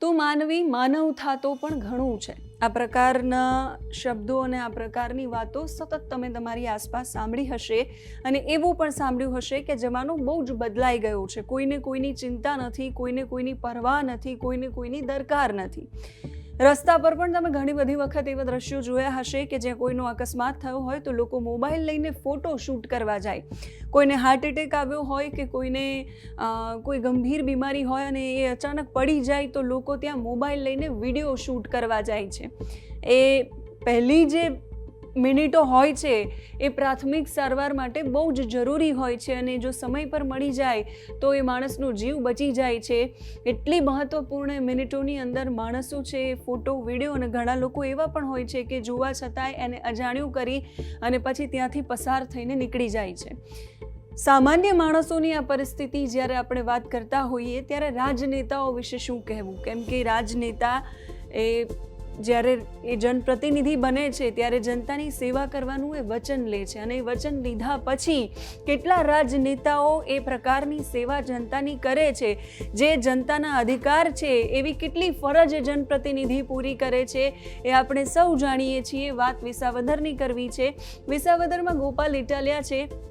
તો માનવી માનવ થાતો પણ ઘણું છે. આ પ્રકારના શબ્દો અને આ પ્રકારની વાતો સતત તમે તમારી આસપાસ સાંભળી હશે અને એવું પણ સાંભળ્યું હશે કે જમાનો બહુ જ બદલાઈ ગયો છે. કોઈને કોઈની ચિંતા નથી, કોઈને કોઈની પરવા નથી, કોઈને કોઈની દરકાર નથી. રસ્તા પર પણ તમે ઘણી બધી વખત એવા દ્રશ્યો જોયા હશે કે જ્યાં કોઈનો અકસ્માત થયો હોય તો લોકો મોબાઈલ લઈને ફોટો શૂટ કરવા જાય. કોઈને હાર્ટ એટેક આવ્યો હોય કે કોઈને કોઈ ગંભીર બીમારી હોય અને એ અચાનક પડી જાય તો લોકો ત્યાં મોબાઈલ લઈને વીડિયો શૂટ કરવા જાય છે. એ પહેલી જે મિનિટો હોય છે એ પ્રાથમિક સારવાર માટે બહુ જ જરૂરી હોય છે અને જો સમય પર મળી જાય તો એ માણસનો જીવ બચી જાય છે. એટલી મહત્ત્વપૂર્ણ મિનિટોની અંદર માણસો છે, ફોટો, વીડિયો અને ઘણા લોકો એવા પણ હોય છે કે જોવા છતાંય એને અજાણ્યું કરી અને પછી ત્યાંથી પસાર થઈને નીકળી જાય છે. સામાન્ય માણસોની આ પરિસ્થિતિ જ્યારે આપણે વાત કરતા હોઈએ ત્યારે રાજનેતાઓ વિશે શું કહેવું? કેમ કે રાજનેતા એ જ્યારે એ જનપ્રતિનિધિ બને છે, ત્યારે જનતાની સેવા કરવાનું એ વચન લે છે અને એ વચન લીધા પછી કેટલા રાજનેતાઓ એ પ્રકારની સેવા જનતાની કરે છે, જે જનતાના અધિકાર છે, એવી કેટલી ફરજ જનપ્રતિનિધિ પૂરી કરે છે, એ આપણે સૌ જાણીએ છીએ. વાત વિસાવદરની કરવી છે. વિસાવદરમાં ગોપાલ ઇટાલિયા છે.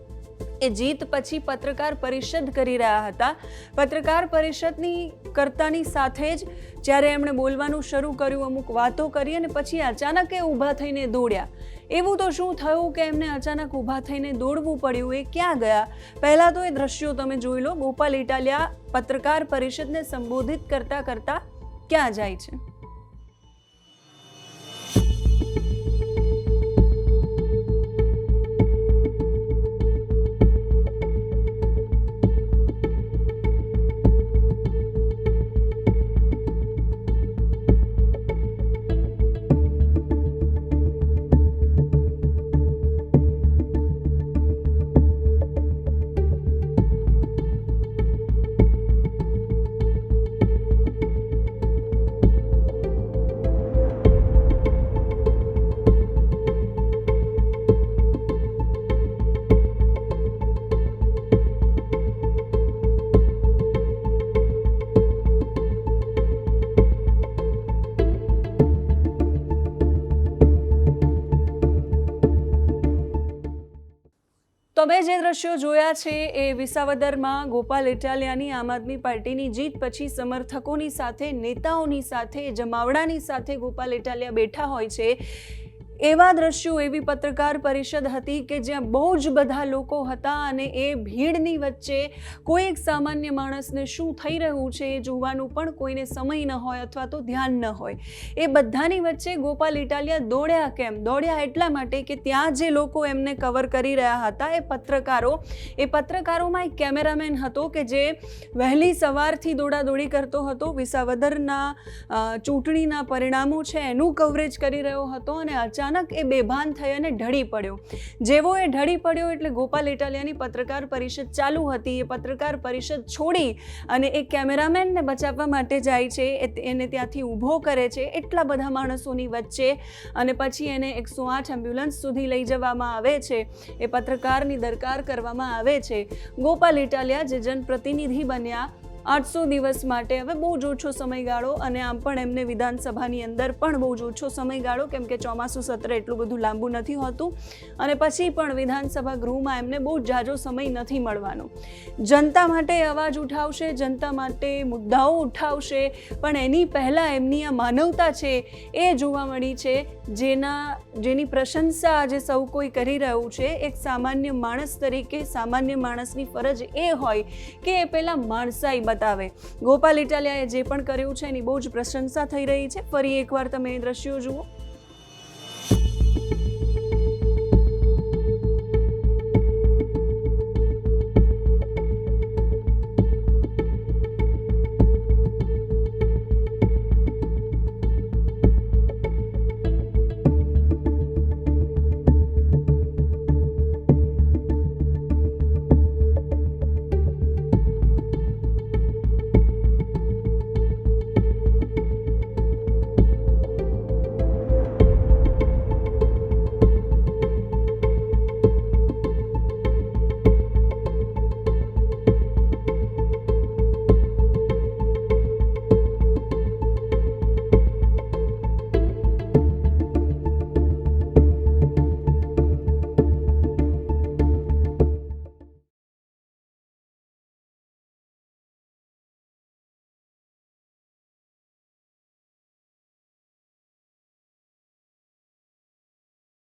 એ જીત પછી પત્રકાર પરિષદ કરી રહ્યા હતા. પત્રકાર પરિષદની કરતાની સાથે જ જ્યારે એમણે બોલવાનું શરૂ કર્યું, અમુક વાતો કરી અને પછી અચાનક એ ઊભા થઈને દોડ્યા. એવું તો શું થયું કે એમને અચાનક ઊભા થઈને દોડવું પડ્યું? એ ક્યાં ગયા? પહેલાં તો એ દ્રશ્યો તમે જોઈ લો. ગોપાલ ઇટાલિયા પત્રકાર પરિષદને સંબોધિત કરતાં કરતાં ક્યાં જાય છે? તમે જે દ્રશ્યો જોયા છે એ વિસાવદરમાં ગોપાલ ઇટાલિયાની આમ આદમી પાર્ટીની જીત પછી સમર્થકોની સાથે, નેતાઓની સાથે, જમાવડાની સાથે ગોપાલ ઇટાલિયા બેઠા હોય છે. એવા દ્રશ્યો એવી પત્રકાર પરિષદ હતી કે જ્યાં બહુ જ બધા લોકો હતા અને એ ભીડની વચ્ચે કોઈ એક સામાન્ય માણસને શું થઈ રહ્યું છે એ જોવાનું પણ કોઈને સમય ન હોય અથવા તો ધ્યાન ન હોય. એ બધાની વચ્ચે ગોપાલ ઇટાલિયા દોડ્યા કેમ? દોડ્યા એટલા માટે કે ત્યાં જે લોકો એમને કવર કરી રહ્યા હતા એ પત્રકારો, એ પત્રકારોમાં એક કેમેરામેન હતો કે જે વહેલી સવારથી દોડાદોડી કરતો હતો, વિસાવદરના ચૂંટણીના પરિણામો છે એનું કવરેજ કરી રહ્યો હતો અને અચાનક એ બેભાન થઈ અને ઢળી પડ્યો. જેવો એ ઢળી પડ્યો એટલે ગોપાલ ઇટાલિયાની પત્રકાર પરિષદ ચાલુ હતી. એ પત્રકાર પરિષદ છોડી અને એ કેમેરામેનને બચાવવા માટે જાય છે. એને ત્યાંથી ઊભો કરે છે એટલા બધા માણસોની વચ્ચે અને પછી એને એકસો આઠ એમ્બ્યુલન્સ સુધી લઈ જવામાં આવે છે. એ પત્રકારની દરકાર કરવામાં આવે છે. ગોપાલ ઇટાલિયા જે જનપ્રતિનિધિ બન્યા આઠસો દિવસ માટે. હવે બહુ જ ઓછો સમયગાળો અને આમ પણ એમને વિધાનસભાની અંદર પણ બહુ જ ઓછો સમયગાળો, કેમ કે ચોમાસું સત્ર એટલું બધું લાંબુ નથી હોતું. અને પછી પણ વિધાનસભા ગૃહમાં એમને બહુ જ જાજો સમય નથી મળવાનો. જનતા માટે અવાજ ઉઠાવશે, જનતા માટે મુદ્દાઓ ઉઠાવશે, પણ એની પહેલાં એમની આ માનવતા છે એ જોવા મળી છે. જેના, જેની પ્રશંસા આજે સૌ કોઈ કરી રહ્યું છે. એક સામાન્ય માણસ તરીકે સામાન્ય માણસની ફરજ એ હોય કે એ પહેલાં માણસાઈ બતાવે. ગોપાલ ઇટાલિયાએ જે પણ કર્યું છે એની બહુ જ પ્રશંસા થઈ રહી છે. ફરી એકવાર તમે એ દ્રશ્યો જુઓ.